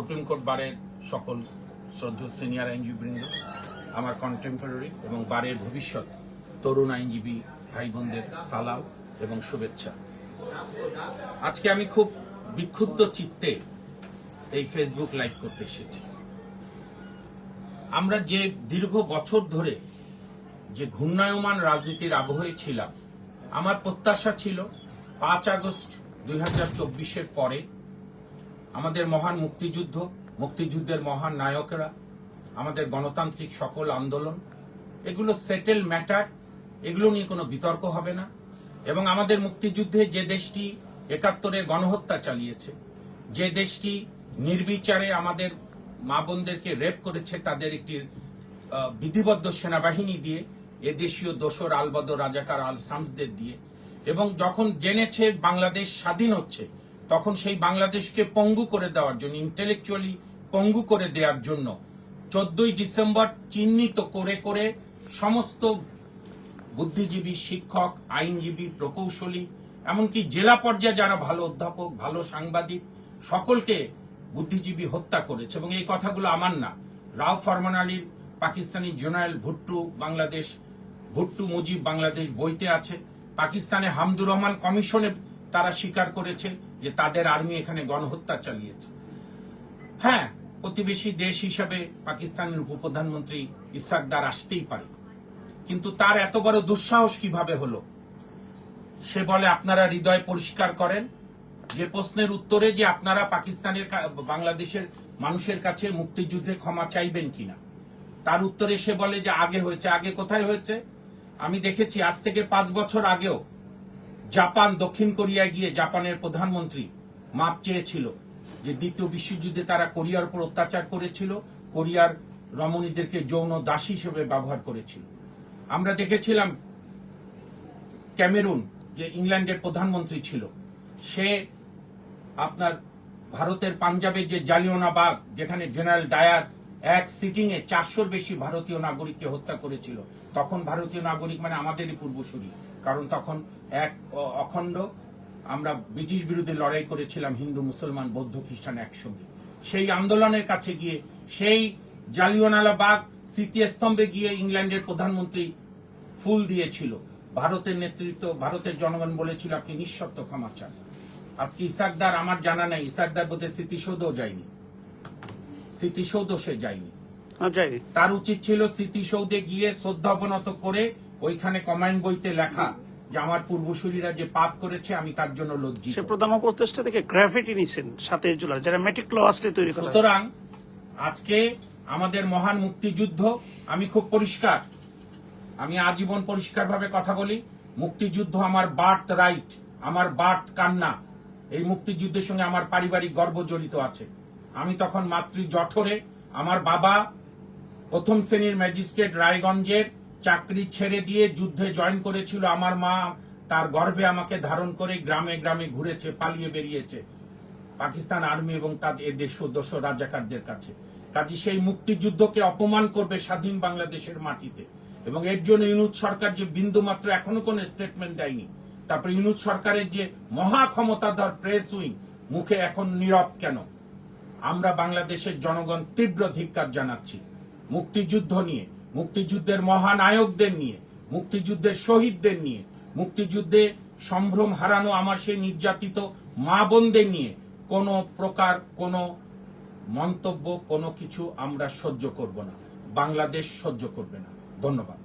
Supreme court বারের সকল শ্রদ্ধ সিনিয়র আইনজীবীবৃন্দ, আমার কন্টেম্পোরারি এবং বারের ভবিষ্যৎ তরুণ আইনজীবী ভাই বোনদের সালাম এবং শুভেচ্ছা। আজকে আমি খুব বিক্ষুব্ধ চিত্তে এই ফেসবুক লাইভ করতে এসেছি। আমরা যে দীর্ঘ বছর ধরে যে ঘূর্ণায়মান রাজনীতির আবহে ছিলাম, আমার প্রত্যাশা ছিল পাঁচ আগস্ট দুই পরে আমাদের মহান মুক্তিযুদ্ধ, মুক্তিযুদ্ধের মহান নায়করা, আমাদের গণতান্ত্রিক সকল আন্দোলন, এগুলো সেটেল ম্যাটার এগুলো নিয়ে কোনো বিতর্ক হবে না। এবং আমাদের মুক্তিযুদ্ধে যে দেশটি একাত্তরের গণহত্যা চালিয়েছে, যে দেশটি নির্বিচারে আমাদের মা বোনদেরকে রেপ করেছে, তাদের একটি বিধিবদ্ধ সেনাবাহিনী দিয়ে, এদেশীয় দোসর আলবদ রাজাকার আল সামসদের দিয়ে। এবং যখন জেনেছে বাংলাদেশ স্বাধীন হচ্ছে তখন সেই বাংলাদেশকে পঙ্গু করে দেওয়ার জন্য ইন্টেলেকচুয়ালি পঙ্গু করে দেওয়ার জন্য চোদ্দই ডিসেম্বর চিহ্নিত করে করে সমস্ত বুদ্ধিজীবী, শিক্ষক, আইনজীবী, প্রকৌশলী, এমনকি জেলা পর্যায়ে যারা ভালো অধ্যাপক, ভালো সাংবাদিক, সকলকে বুদ্ধিজীবী হত্যা করেছে। এবং এই কথাগুলো আমার না। রাও ফরমান আলীর পাকিস্তানি জেনারেল ভুট্টু বাংলাদেশ, ভুট্টু মুজিব বাংলাদেশ বইতে আছে। পাকিস্তানে হামদুর রহমান কমিশনে তারা স্বীকার করেছে যে তাদের আর্মি এখানে গণহত্যা চালিয়েছে। হ্যাঁ প্রতিবেশী দেশ হিসাবে পাকিস্তানের উপপ্রধানমন্ত্রী ইসাকদার আসতেই পারে। কিন্তু তার এত বড় দুঃসাহস কীভাবে হলো? সে বলে, আপনারা হৃদয় পরিষ্কার করেন। যে প্রশ্নের উত্তরে যে আপনারা পাকিস্তানের বাংলাদেশের মানুষের কাছে মুক্তিযুদ্ধে ক্ষমা চাইবেন কিনা, তার উত্তরে সে বলে যে, আগে হয়েছে। আগে কোথায় হয়েছে? আমি দেখেছি, আজ থেকে পাঁচ বছর আগেও জাপান, দক্ষিণ কোরিয়ায় গিয়ে জাপানের প্রধানমন্ত্রী মাপ চেয়েছিল যে দ্বিতীয় বিশ্বযুদ্ধে তারা কোরিয়ার উপর অত্যাচার করেছিল, কোরিয়ার রমণীদেরকে যৌন দাসী হিসেবে ব্যবহার করেছিল। আমরা দেখেছিলাম ক্যামেরুন, যে ইংল্যান্ডের প্রধানমন্ত্রী ছিল, সে আপনার ভারতের পাঞ্জাবে যে জালিয়ানাবাগ যেখানে জেনারেল ডায়ার এক সিটিং এ চারশোর বেশি ভারতীয় নাগরিককে হত্যা করেছিল। তখন ভারতীয় নাগরিক মানে আমাদেরই পূর্বসূরি। কারণ তখন এক অখণ্ড, আমরা ব্রিটিশ বিরুদ্ধে লড়াই করেছিলাম হিন্দু, মুসলমান, বৌদ্ধ, খ্রিস্টান একসঙ্গে। সেই আন্দোলনের কাছে গিয়ে, সেই জালিয়ানওয়ালাবাগ স্মৃতিস্তম্ভে গিয়ে ইংল্যান্ডের প্রধানমন্ত্রী ফুল দিয়েছিল। ভারতের নেতৃত্ব, ভারতের জনগণ বলেছিল আপনি নিঃশর্ত ক্ষমা চান। আজকে ইসাকদার, আমার জানা নাই, ইসাকদার বোধহয় স্মৃতিসৌধও যায়নি। স্মৃতিসৌধ সে যায়নি তার উচিত ছিল স্মৃতিসৌধে গিয়ে শ্রদ্ধা অবনত করে ওইখানে কমান্ড বইতে লেখা যে আমার পূর্বসূরীরা যে পাপ করেছে আমি তার জন্য লজ্জিত। সে প্রধান উপদেষ্টা থেকে গ্রাফিটি নিছেন সাতই জুলাই যারা মেটিক্লোয়াসলি তৈরি করা। সুতরাং আজকে আমাদের মহান মুক্তিযুদ্ধ আমি খুব পরিষ্কার আমি আজীবন পরিষ্কারভাবে কথা বলি মুক্তিযুদ্ধ আমার বার্থ রাইট আমার বার্থ কান্না এই মুক্তিযুদ্ধের সঙ্গে আমার পারিবারিক গর্ব জড়িত আছে। আমি তখন মাতৃ জঠরে আমার বাবা প্রথম শ্রেণির ম্যাজিস্ট্রেট রায়গঞ্জের চাকরি ছেড়ে দিয়ে যুদ্ধে জয়েন করেছিল। আমার মা তার গর্ভে আমাকে ধারণ করে গ্রামে গ্রামে ঘুরেছে, পালিয়ে বেরিয়েছে পাকিস্তান আর্মি এবং তাদের দেশ সদস্য রাজাকারদের কাছে। কাজে সেই মুক্তিযুদ্ধকে অপমান করবে স্বাধীন বাংলাদেশের মাটিতে। এবং এর জন্য ইউনুস সরকার যে বিন্দু মাত্র এখনও কোনো স্টেটমেন্ট দেয়নি, তারপরে ইউনুস সরকারের যে মহা ক্ষমতাধর প্রেস উইং, মুখে এখন নীরব কেন? আমরা বাংলাদেশের জনগণ তীব্র ধিক্কার জানাচ্ছি। মুক্তিযুদ্ধ নিয়ে, মুক্তিযুদ্ধের মহানায়কদের নিয়ে, মুক্তিযুদ্ধের শহীদদের নিয়ে, মুক্তিযুদ্ধে সম্ভ্রম হারানো আমার সেই নির্যাতিত মা বোনদের নিয়ে কোনো প্রকার কোনো মন্তব্য, কোনো কিছু আমরা সহ্য করব না। বাংলাদেশ সহ্য করবে না। ধন্যবাদ।